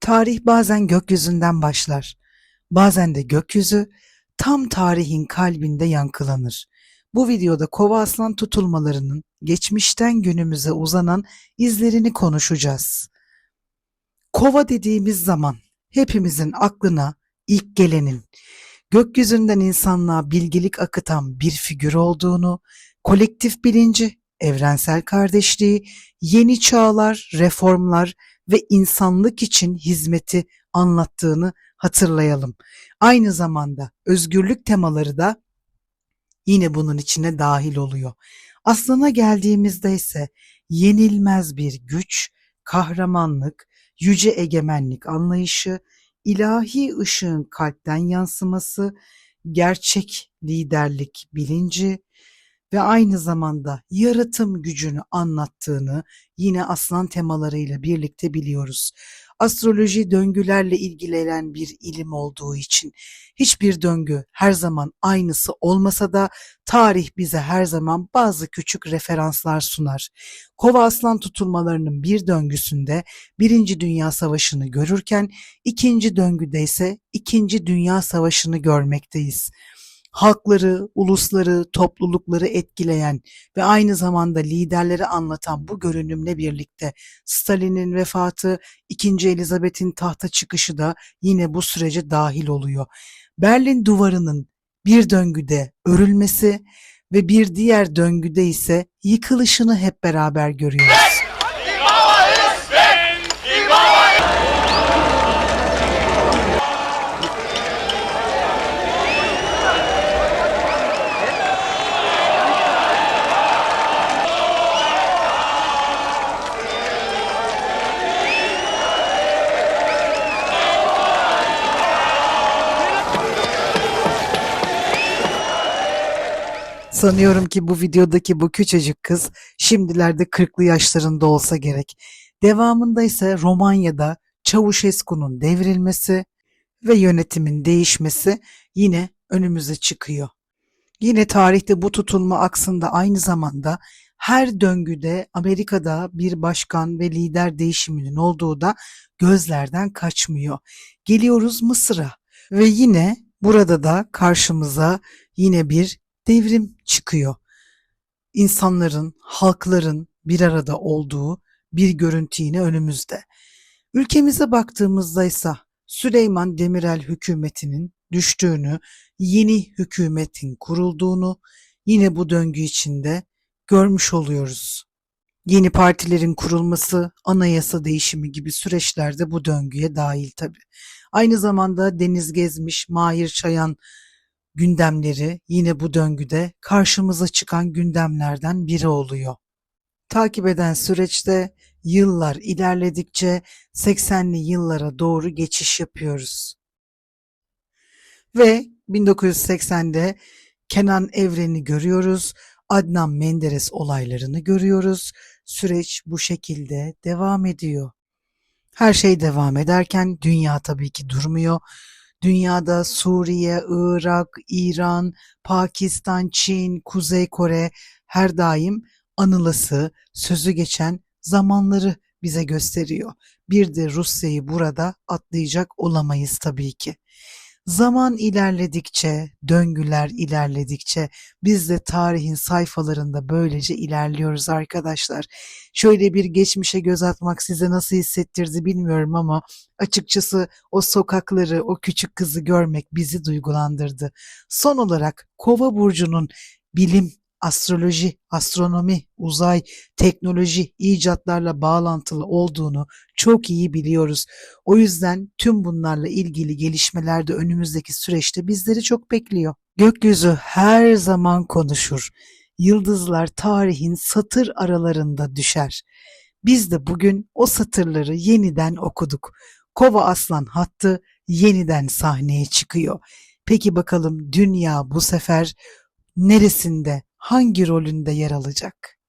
Tarih bazen gökyüzünden başlar. Bazen de gökyüzü tam tarihin kalbinde yankılanır. Bu videoda kova aslan tutulmalarının geçmişten günümüze uzanan izlerini konuşacağız. Kova dediğimiz zaman hepimizin aklına ilk gelenin gökyüzünden insanlığa bilgelik akıtan bir figür olduğunu, kolektif bilinci, evrensel kardeşliği, yeni çağlar, reformlar ve insanlık için hizmeti anlattığını hatırlayalım. Aynı zamanda özgürlük temaları da yine bunun içine dahil oluyor. Aslına geldiğimizde ise yenilmez bir güç, kahramanlık, yüce egemenlik anlayışı, ilahi ışığın kalpten yansıması, gerçek liderlik bilinci ve aynı zamanda yaratım gücünü anlattığını yine aslan temalarıyla birlikte biliyoruz. Astroloji döngülerle ilgilenen bir ilim olduğu için hiçbir döngü her zaman aynısı olmasa da tarih bize her zaman bazı küçük referanslar sunar. Kova aslan tutulmalarının bir döngüsünde Birinci Dünya Savaşı'nı görürken ikinci döngüde ise İkinci Dünya Savaşı'nı görmekteyiz halkları, ulusları, toplulukları etkileyen ve aynı zamanda liderleri anlatan bu görünümle birlikte Stalin'in vefatı, 2. Elizabeth'in tahta çıkışı da yine bu sürece dahil oluyor. Berlin duvarının bir döngüde örülmesi ve bir diğer döngüde ise yıkılışını hep beraber görüyoruz. Sanıyorum ki bu videodaki bu küçücük kız şimdilerde 40'lı yaşlarında olsa gerek. Devamında ise Romanya'da Çavuşescu'nun devrilmesi ve yönetimin değişmesi yine önümüze çıkıyor. Yine tarihte bu tutulma aksında aynı zamanda her döngüde Amerika'da bir başkan ve lider değişiminin olduğu da gözlerden kaçmıyor. Geliyoruz Mısır'a ve yine burada da karşımıza yine bir devrim çıkıyor. İnsanların, halkların bir arada olduğu bir görüntü yine önümüzde. Ülkemize baktığımızda ise Süleyman Demirel hükümetinin düştüğünü, yeni hükümetin kurulduğunu yine bu döngü içinde görmüş oluyoruz. Yeni partilerin kurulması, anayasa değişimi gibi süreçlerde bu döngüye dahil tabi. Aynı zamanda Deniz Gezmiş, Mahir Çayan gündemleri yine bu döngüde karşımıza çıkan gündemlerden biri oluyor. Takip eden süreçte yıllar ilerledikçe 80'li yıllara doğru geçiş yapıyoruz. Ve 1980'de Kenan Evren'i görüyoruz, Adnan Menderes olaylarını görüyoruz. Süreç bu şekilde devam ediyor. Her şey devam ederken dünya tabii ki durmuyor. Dünyada Suriye, Irak, İran, Pakistan, Çin, Kuzey Kore her daim anılası, sözü geçen zamanları bize gösteriyor. Bir de Rusya'yı burada atlayacak olamayız tabii ki. Zaman ilerledikçe, döngüler ilerledikçe biz de tarihin sayfalarında böylece ilerliyoruz arkadaşlar. Şöyle bir geçmişe göz atmak size nasıl hissettirdi bilmiyorum ama açıkçası o sokakları, o küçük kızı görmek bizi duygulandırdı. Son olarak Kova burcunun bilim astroloji, astronomi, uzay, teknoloji, icatlarla bağlantılı olduğunu çok iyi biliyoruz. O yüzden tüm bunlarla ilgili gelişmeler de önümüzdeki süreçte bizleri çok bekliyor. Gökyüzü her zaman konuşur. Yıldızlar tarihin satır aralarında düşer. Biz de bugün o satırları yeniden okuduk. Kova Aslan hattı yeniden sahneye çıkıyor. Peki bakalım dünya bu sefer neresinde, hangi rolünde yer alacak?